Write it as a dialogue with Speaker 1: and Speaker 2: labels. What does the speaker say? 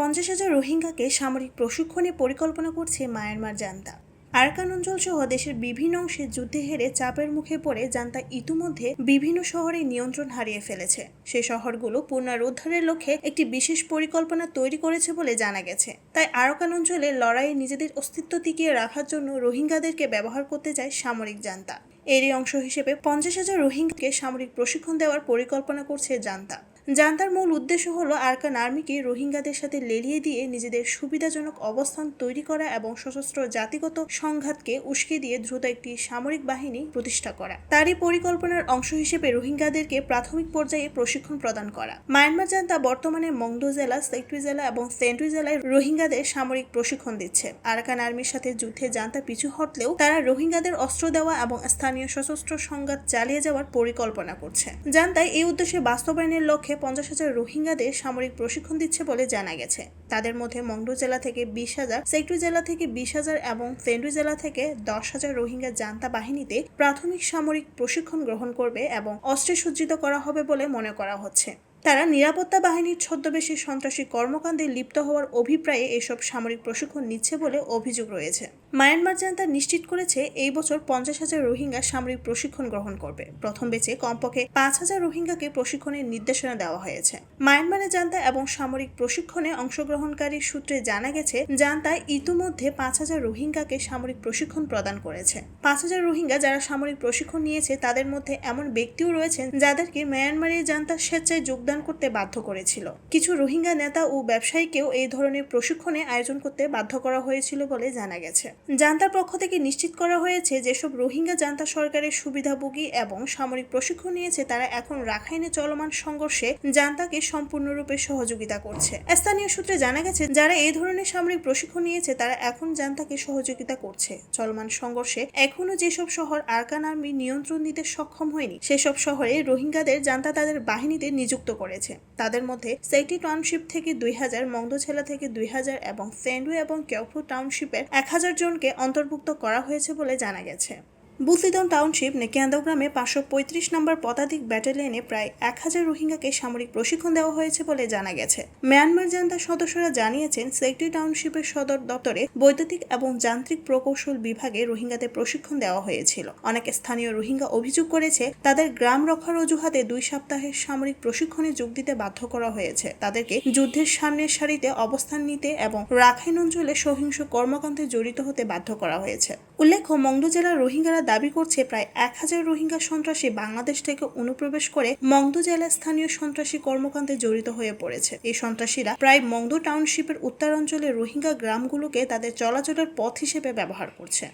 Speaker 1: পঞ্চাশ হাজার রোহিঙ্গাকে সামরিক প্রশিক্ষণে পরিকল্পনা করছে মায়ানমার জান্তা। আরকান অঞ্চল সহ দেশের বিভিন্ন অংশে যুদ্ধে হেরে চাপের মুখে পড়ে জান্তা ইতিমধ্যে বিভিন্ন শহরে নিয়ন্ত্রণ হারিয়ে ফেলেছে। সে শহরগুলো পুনরুদ্ধারের লক্ষ্যে একটি বিশেষ পরিকল্পনা তৈরি করেছে বলে জানা গেছে। তাই আরকান অঞ্চলে লড়াইয়ে নিজেদের অস্তিত্ব টিকিয়ে রাখার জন্য রোহিঙ্গাদেরকে ব্যবহার করতে চায় সামরিক জান্তা। এরই অংশ হিসেবে পঞ্চাশ হাজার রোহিঙ্গাকে সামরিক প্রশিক্ষণ দেওয়ার পরিকল্পনা করছে জান্তা। জান্তার মূল উদ্দেশ্য হলো আরকান আর্মিকে রোহিঙ্গাদের সাথে লেলিয়ে দিয়ে নিজেদের সুবিধাজনক অবস্থান তৈরি করা এবং সশস্ত্র জাতিগত সংঘাতকে উস্কে দিয়ে দ্রুত একটি সামরিক বাহিনী প্রতিষ্ঠা করা। তারই পরিকল্পনার অংশ হিসেবে রোহিঙ্গাদেরকে প্রাথমিক পর্যায়ে প্রশিক্ষণ প্রদান করা। মায়ানমার জান্তা বর্তমানে মংডো জেলা সেক্টুই জেলা এবং সেন্টুই জেলায় রোহিঙ্গাদের সামরিক প্রশিক্ষণ দিচ্ছে। আরাকান আর্মির সাথে যুদ্ধে জান্তা পিছু হটলেও তারা রোহিঙ্গাদের অস্ত্র দেওয়া এবং স্থানীয় সশস্ত্র সংঘাত চালিয়ে যাওয়ার পরিকল্পনা করছে। জান্তায় এই উদ্দেশ্যে বাস্তবায়নের লক্ষ্যে পঞ্চাশ হাজার রোহিঙ্গাদের সামরিক প্রশিক্ষণ দিচ্ছে বলে জানা গেছে। তাদের মধ্যে মংডু জেলা থেকে বিশ হাজার, সেক্টু জেলা থেকে বিশ হাজার এবং সেন্টু জেলা থেকে দশ হাজার রোহিঙ্গা জান্তা বাহিনীতে প্রাথমিক সামরিক প্রশিক্ষণ গ্রহণ করবে এবং অস্ত্রে সজ্জিত করা হবে বলে মনে করা হচ্ছে। তারা নিরাপত্তা বাহিনীর ছদ্মবেশী সন্ত্রাসী কর্মকাণ্ডে লিপ্ত হওয়ার অভিপ্রায়ে এসব সামরিক প্রশিক্ষণ নিচ্ছে বলে অভিযোগ রয়েছে। মায়ানমার জান্তা নিশ্চিত করেছে এই বছর পঞ্চাশ হাজার রোহিঙ্গা সামরিক প্রশিক্ষণ গ্রহণ করবে। প্রথম বেচে কমপক্ষে পাঁচ হাজার রোহিঙ্গাকে প্রশিক্ষণের নির্দেশনা দেওয়া হয়েছে। মায়ানমারে জান্তা এবং সামরিক প্রশিক্ষণে অংশগ্রহণকারী সূত্রে জানা গেছে জান্তা ইতিমধ্যে পাঁচ হাজার রোহিঙ্গাকে সামরিক প্রশিক্ষণ প্রদান করেছে। পাঁচ হাজার রোহিঙ্গা যারা সামরিক প্রশিক্ষণ নিয়েছে, তাদের মধ্যে এমন ব্যক্তিও রয়েছেন যাদেরকে মায়ানমারের জান্তা স্বেচ্ছায় যোগদান করতে বাধ্য করেছিল। কিছু রোহিঙ্গা নেতা ও ব্যবসায়ীকেও এই ধরনের প্রশিক্ষণে আয়োজন করতে বাধ্য করা হয়েছিল বলে জানা গেছে। জান্তার পক্ষ থেকে নিশ্চিত করা হয়েছে যেসব রোহিঙ্গা জান্তা সরকারের সুবিধাভোগী এবং সামরিক প্রশিক্ষণ নিয়েছে, তারা এখন রাখাইনে চলমান সংঘর্ষে জান্তাকে সম্পূর্ণরূপে সহযোগিতা করছে। স্থানীয় সূত্রে জানা গেছে, যারা এই ধরনের সামরিক প্রশিক্ষণ নিয়েছে, তারা এখন জান্তাকে সহযোগিতা করছে। চলমান সংঘর্ষে এখনও যেসব শহর আরকান আর্মি নিয়ন্ত্রণ নিতে সক্ষম হয়নি, সেসব শহরে রোহিঙ্গাদের জান্তা তাদের বাহিনীতে নিযুক্ত করেছে। তাদের মধ্যে সেইটি টাউনশিপ থেকে দুই হাজার মংদোছেলা থেকে দুই হাজার এবং সেন্ডু এবং কেওফু টাউনশিপের এক হাজার জনকে অন্তর্ভুক্ত করা হয়েছে বলে জানা গেছে। বুসিদন টাউনশিপ নেকিয়ান্দা গ্রামে পাঁচশো পঁয়ত্রিশ নম্বর পদাতিক ব্যাটালিয়নে প্রায় এক হাজার রোহিঙ্গাকে সামরিক প্রশিক্ষণ দেওয়া হয়েছে বলে জানা গেছে। মিয়ানমার জান্তার সদস্যরা জানিয়েছেন, সেক্টরি টাউনশিপের সদর দপ্তরে বৈদ্যুতিক এবং যান্ত্রিক প্রকৌশল বিভাগে রোহিঙ্গাদের প্রশিক্ষণ দেওয়া হয়েছিল। অনেক স্থানীয় রোহিঙ্গা অভিযোগ করেছে, তাদের গ্রাম রক্ষার অজুহাতে দুই সপ্তাহের সামরিক প্রশিক্ষণে যোগ দিতে বাধ্য করা হয়েছে। তাদেরকে যুদ্ধের সামনের সারিতে অবস্থান নিতে এবং রাখাইন অঞ্চলে সহিংস কর্মকাণ্ডে জড়িত হতে বাধ্য করা হয়েছে। উল্লেখ্য, মংডু জেলার রোহিঙ্গারা দাবি করছে প্রায় এক হাজার রোহিঙ্গা সন্ত্রাসী বাংলাদেশ থেকে অনুপ্রবেশ করে মংডু জেলার স্থানীয় সন্ত্রাসী কর্মকাণ্ডে জড়িত হয়ে পড়েছে। এই সন্ত্রাসীরা প্রায় মংডু টাউনশিপের উত্তরাঞ্চলে রোহিঙ্গা গ্রামগুলোকে তাদের চলাচলের পথ হিসেবে ব্যবহার করছে।